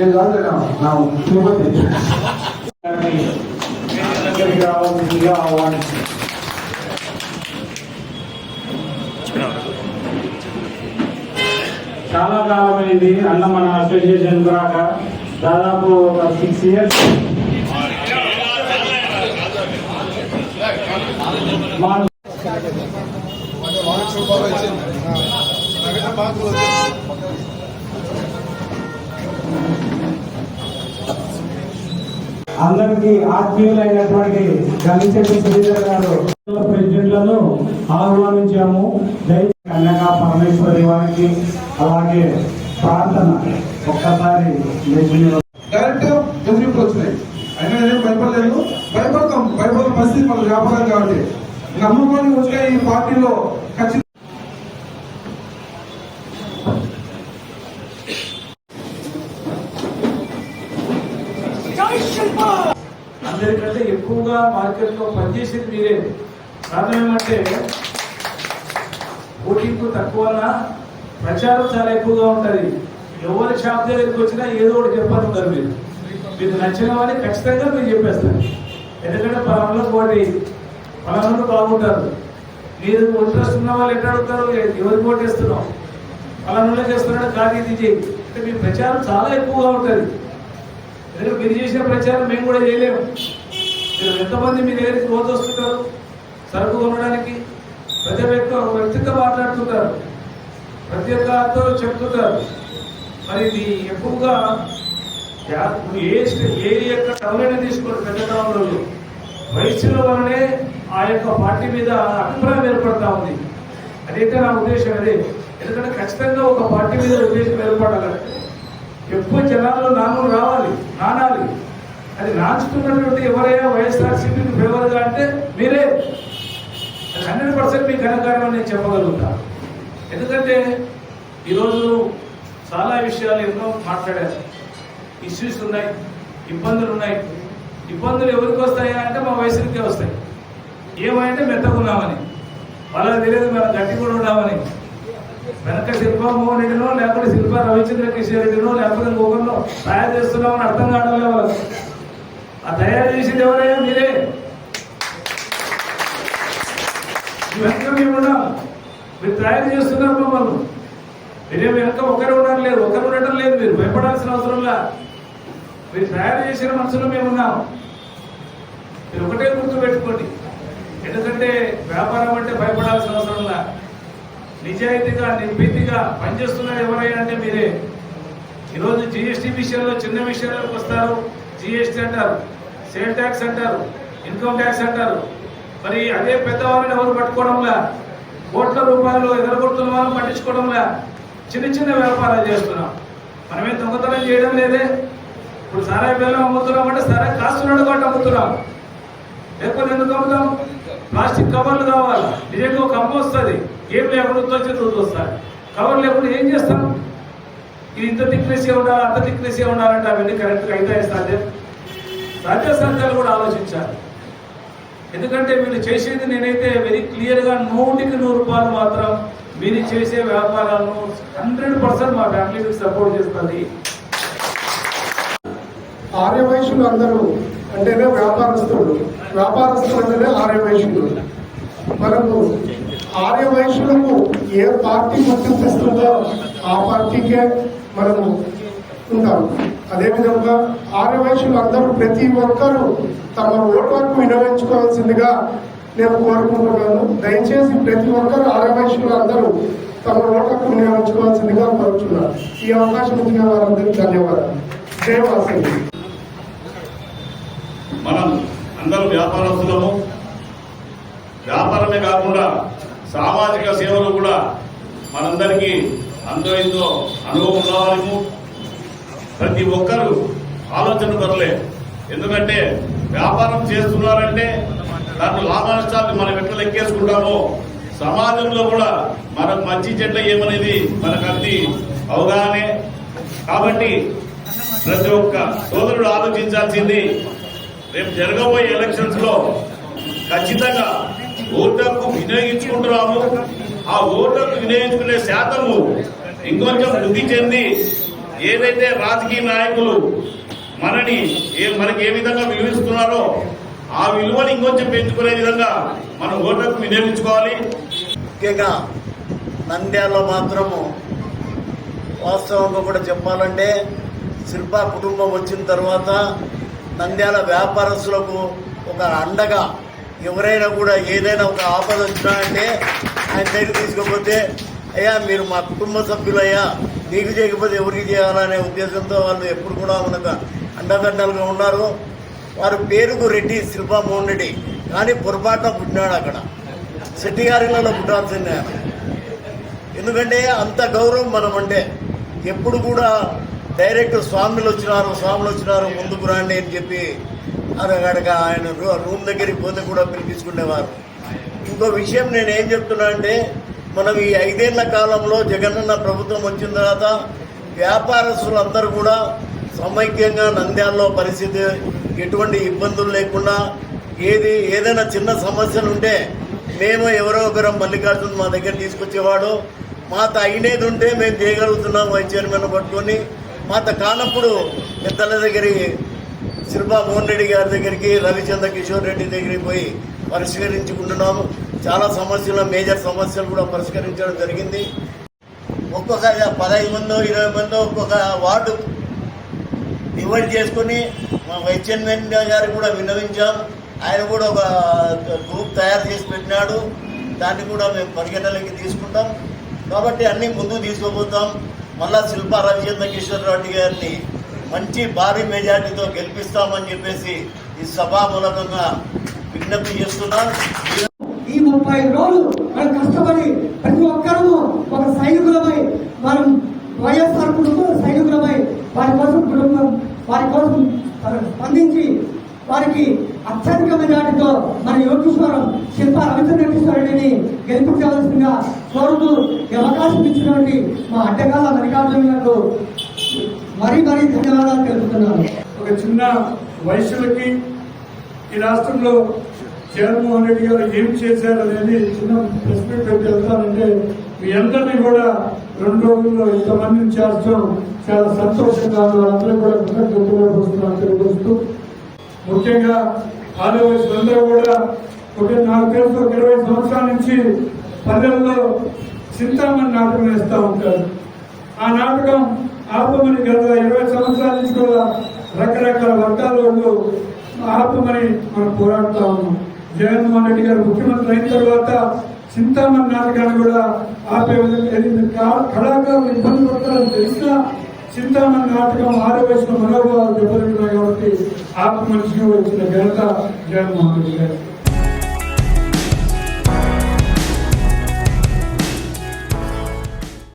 నేను కాదు నాకు తిరుపతి రావాల్సిందిగా ఆహ్వానించింది చాలా కాలమైంది అన్న మన అసోసియేషన్ రాక దాదాపు ఒక సిక్స్ ఇయర్స్ అందరికీ ఆత్మీయులైనటువంటి గణిశెట్టి శ్రీధర్ గారు ప్రెసిడెంట్లను ఆహ్వానించాము. కన్యగా పరమేశ్వరి వారికి అలాగే ప్రార్థన ఒక్కసారి లేచి వచ్చినాయి? అయినా నేను భయపడలేదు. భయపడతాం. భయపడే పరిస్థితి మన వ్యాపారం కాబట్టి. నమ్ముకొని వచ్చే ఈ పార్టీలో ఖచ్చితంగా ఎక్కువగా మార్కెట్లో పనిచేసేది మీరే. కారణం ఏమంటే ఓటింగ్ తక్కువనా ప్రచారం చాలా ఎక్కువగా ఉంటుంది. ఎవరి షాప్ దగ్గరికి వచ్చినా ఏదో ఒకటి చెప్పాలంటారు మీరు. మీకు నచ్చిన వాడిని ఖచ్చితంగా మీరు చెప్పేస్తారు. ఎందుకంటే పలానా పోటీ పలానా బాగుంటారు. మీరు ఇంట్రెస్ట్ ఉన్న వాళ్ళు ఎట్లా అడుగుతారు? ఎవరికి ఓటేస్తున్నాం పలానా చేస్తున్నాడు కాదు ఇది చేయి అంటే మీ ప్రచారం చాలా ఎక్కువగా ఉంటుంది. ఎందుకంటే మీరు చేసిన ప్రచారం మేము కూడా చేయలేము. మీరు ఎంతమంది మీ దగ్గరికి రోజు వస్తుంటారు సరుకు కొనడానికి ప్రతి ఒక్క వ్యక్తితో మాట్లాడుతుంటారు ప్రతి ఒక్కతో చెప్తుంటారు మరి ఇది ఎక్కువగా ఏ స్టే- ఏ యొక్క టౌన్ తీసుకోండి పెద్ద టౌన్లో వయసుల వల్లనే ఆ యొక్క పార్టీ మీద అభిప్రాయం ఏర్పడతా ఉంది. అదైతే నా ఉద్దేశం అదే. ఎందుకంటే ఖచ్చితంగా ఒక పార్టీ మీద ఉద్దేశం ఏర్పడాలి. ఎక్కువ జనాల్లో నామం రావాలి నానాలి. అది రాజుకున్నటువంటి ఎవరైనా వైఎస్ఆర్సీపీకి ఫేవర్గా అంటే మీరే. హండ్రెడ్ పర్సెంట్ మీ ఘనకారం నేను చెప్పగలుగుతా. ఎందుకంటే ఈరోజు చాలా విషయాలు ఎన్నో మాట్లాడారు. ఇష్యూస్ ఉన్నాయి ఇబ్బందులు ఉన్నాయి. ఇబ్బందులు ఎవరికి వస్తాయి అంటే మా వయసులకే వస్తాయి. ఏమంటే మెత్తకున్నామని వాళ్ళకి తెలియదు మనం గట్టి కూడా ఉన్నామని. వెనక శిల్పా మోహన్ రెడ్డినో లేకపోతే శిల్పా రవిచంద్ర కిషోర్ రెడ్డినో లేకపోతే ఇంకొకరినో తయారు చేస్తున్నామని అర్థం కావడం వాళ్ళకి. ఆ తయారు చేసేది ఎవరైనా మీరే? వెనక మేము ఉన్నాం. మీరు తయారు చేస్తున్నారు మమ్మల్ని. మీరే వెనక ఒకరు ఉండడం లేదు ఒకరు ఉండటం లేదు మీరు. భయపడాల్సిన అవసరంలా మీరు తయారు చేసిన మనసులో మేము ఉన్నాం. మీరు ఒకటే గుర్తు పెట్టుకోండి. ఎందుకంటే వ్యాపారం అంటే భయపడాల్సిన అవసరంలా నిజాయితీగా నిర్భీతిగా పనిచేస్తున్నారు ఎవరైనా అంటే మీరే. ఈరోజు జిఎస్టీ విషయంలో చిన్న విషయాలకు వస్తారు. జిఎస్టీ అంటారు. సేల్ ట్యాక్స్ అంటారు ఇన్కమ్ ట్యాక్స్ అంటారు. మరి అదే పెద్దవాళ్ళని ఎవరు పట్టుకోవడంలా? కోట్ల రూపాయలు ఎగరగొడుతున్న వాళ్ళని పట్టించుకోవడంలా? చిన్న చిన్న వ్యాపారాలు చేస్తున్నాం. మనమే దొంగతనం చేయడం లేదే. ఇప్పుడు సారాయి బెల్లం అమ్ముతున్నాం అంటే సారాయి కాస్తున్నాడు కాబట్టి అమ్ముతున్నాం. లేకపోతే ఎందుకు అమ్ముతాం? ప్లాస్టిక్ కవర్లు కావాలి. నిజంగా ఒక అమ్మ వస్తుంది. ఏం లేకుండా వచ్చి రోజు వస్తాయి కవర్ లేకుండా ఏం చేస్తాం? ఇది ఇంత థిక్నెస్గా ఉండాలి? అంత థిక్నెస్గా ఉండాలంటే అవన్నీ కరెక్ట్గా అయితే సాధ్యం? సాధ్య కూడా ఆలోచించాలి. ఎందుకంటే వీళ్ళు చేసేది నేనైతే వెరీ క్లియర్గా నూటికి నూరు రూపాయలు మాత్రం మీరు చేసే వ్యాపారాలను హండ్రెడ్ పర్సెంట్ మా ఫ్యామిలీకి సపోర్ట్ చేస్తుంది. ఆర్యవైశ్యులు అందరూ అంటేనే వ్యాపారస్తులు. వ్యాపారస్తులు అంటేనే ఆర్యవైశ్యులు ఆర్య ఆర్యవైశ్యులకు ఏ పార్టీ గుర్తిస్తుందో ఆ పార్టీకే మనము ఉంటారు అదేవిధంగా వయసులు అందరూ ప్రతి ఒక్కరూ తమ ఓటు వరకు వినియోగించుకోవాల్సిందిగా నేను కోరుకుంటున్నాను. దయచేసి ప్రతి ఒక్కరు ఆర్యవైశ్యులు అందరూ తమ ఓటు హక్కు వినియోగించుకోవాల్సిందిగా కోరుచున్నాను. ఈ అవకాశం ఇచ్చిన వారందరికీ ధన్యవాదాలు. జయవాసండి మనం అందరూ వ్యాపారస్తులము. వ్యాపారమే కాకుండా సామాజిక సేవలు కూడా మనందరికీ అందో ఇందో అనుభవం కావాలి ప్రతి ఒక్కరూ ఆలోచన ధరలే ఎందుకంటే వ్యాపారం చేస్తున్నారంటే దాంట్లో లాభ నష్టాలు మనం ఎట్లా లెక్కేసుకుంటామో. సమాజంలో కూడా మనకు మంచి చెట్ల ఏమనేది మనకు అన్ని అవగానే కాబట్టి ప్రతి ఒక్క సోదరుడు ఆలోచించాల్సింది రేపు జరగబోయే ఎలక్షన్స్లో ఖచ్చితంగా ఓటర్కు వినియోగించుకుంటున్నాము ఆ ఓటర్కు వినియోగించుకునే శాతము ఇంకొంచెం వృద్ధి చెంది ఏదైతే రాజకీయ నాయకులు మనని ఏ మనకి ఏ విధంగా విలువిస్తున్నారో ఆ విలువని ఇంకొంచెం పెంచుకునే విధంగా మనం ఓటర్కు వినియోగించుకోవాలి. ముఖ్యంగా నంద్యాలలో మాత్రము వాస్తవంగా కూడా చెప్పాలంటే శిల్ప కుటుంబం వచ్చిన తర్వాత నంద్యాల వ్యాపారస్తులకు ఒక అండగా ఎవరైనా కూడా ఏదైనా ఒక ఆపద వచ్చినా అంటే ఆయన దగ్గర తీసుకోకపోతే అయ్యా మీరు మా కుటుంబ సభ్యులయ్యా నీకు చేయకపోతే ఎవరికి చేయాలనే ఉద్దేశంతో వాళ్ళు ఎప్పుడు కూడా మనకు అండదండలుగా ఉన్నారు. వారి పేరుకు రెడ్డి శిల్పామోహన్ రెడ్డి. కానీ పొరపాటున పుట్టినాడు అక్కడ. శెట్టిగారిలో పుట్టాల్సిందే ఎందుకంటే అంత గౌరవం మనం అంటే ఎప్పుడు కూడా డైరెక్ట్ స్వాములు వచ్చినారు స్వాములు వచ్చినారు ముందుకు రాండి అని చెప్పి అదగడగా ఆయన రూమ్ దగ్గరికి పోతే కూడా పిలిపించుకునేవారు. ఇంకో విషయం నేను ఏం చెప్తున్నా అంటే మనం ఈ ఐదేళ్ళ కాలంలో జగనన్న ప్రభుత్వం వచ్చిన తర్వాత వ్యాపారస్తులు అందరూ కూడా సమైక్యంగా నంద్యాలలో పరిస్థితి ఎటువంటి ఇబ్బందులు లేకుండా ఏది ఏదైనా చిన్న సమస్యలు ఉంటే మేము ఎవరో ఒకరం మల్లికార్జున మా దగ్గర తీసుకొచ్చేవాడు. మాత అయినది ఉంటే మేము చేయగలుగుతున్నాం వైస్ చైర్మన్ పట్టుకొని. మాత కానప్పుడు పెద్దల దగ్గరికి శిల్పా మోహన్ రెడ్డి గారి దగ్గరికి రవిచంద్ర కిషోర్ రెడ్డి దగ్గరికి పోయి పరిష్కరించుకుంటున్నాము. చాలా సమస్యలు మేజర్ సమస్యలు కూడా పరిష్కరించడం జరిగింది. ఒక్కొక్క పదహైదు మందో ఇరవై మందో ఒక్కొక్క వార్డు డివైడ్ చేసుకొని మా వైస్ చైర్మన్ గారికి కూడా విన్నవించాం. ఆయన కూడా ఒక గ్రూప్ తయారు చేసి పెట్టినాడు. దాన్ని కూడా మేము పరిగణలోకి తీసుకుంటాం. కాబట్టి అన్నీ ముందు తీసుకుపోతాం. మళ్ళా శిల్ప రవిచంద్ర కిషోర్ రెడ్డి గారిని మంచి భారీ మెజార్టీతో గెలిపిస్తామని చెప్పేసి ఈ సభామూలకంగా విజ్ఞప్తి చేస్తున్నాం. ఈ ముప్పై రోజులు మనం కష్టపడి ప్రతి ఒక్కరూ ఒక సైనికులమై మనం వైఎస్ఆర్ కుటుంబ సైనికులమై వారి కోసం కుటుంబం వారి కోసం స్పందించి వారికి అత్యధిక మెజార్టీతో మన యోగేశ్వరం శిల్ప రవిచంద్రేశ్వరుడిని గెలిపించవలసిందిగా కోరుతూ ఈ అవకాశం ఇచ్చినటువంటి మా అడ్డగాల మల్లికార్జునులకు మరీ మరీ ధన్యవాదాలు తెలుపుతున్నాను. ఒక చిన్న వయసులకి ఈ రాష్ట్రంలో జగన్మోహన్ రెడ్డి గారు ఏం చేశారు అనేది చిన్న ప్రెస్ మీట్ పెట్టి వెళ్తానంటే మీ అందరినీ కూడా రెండు రోజుల్లో ఇంతమందిని చేర్చడం చాలా సంతోషంగా అందరూ కూడా కృతజ్ఞతలు వస్తున్నాను తెలియజేస్తూ ముఖ్యంగా ఆరో వయసులందరూ కూడా ఒక నాకు తెలుసు ఒక ఇరవై సంవత్సరాల నుంచి పల్లెల్లో చింతామణి నాటకం వేస్తూ ఉంటారు. ఆ నాటకం ఆపమని గత ఇరవై సంవత్సరాల నుంచి కూడా రకరకాల వర్గాల వాళ్ళు ఆపమని మనం పోరాడుతూ ఉన్నాం. జగన్మోహన్ రెడ్డి గారు ముఖ్యమంత్రి అయిన తర్వాత చింతామణి నాటకాన్ని కూడా ఆపే విధంగా కళాకారులు ఇబ్బంది పడతారని తెలిసినా చింతామణి నాటకం ఆరు మనోభావాలు దెబ్బతింటున్నాయి కాబట్టి ఆత్మ మనిషిగా వచ్చిన ఘనత జగన్మోహన్ రెడ్డి గారు.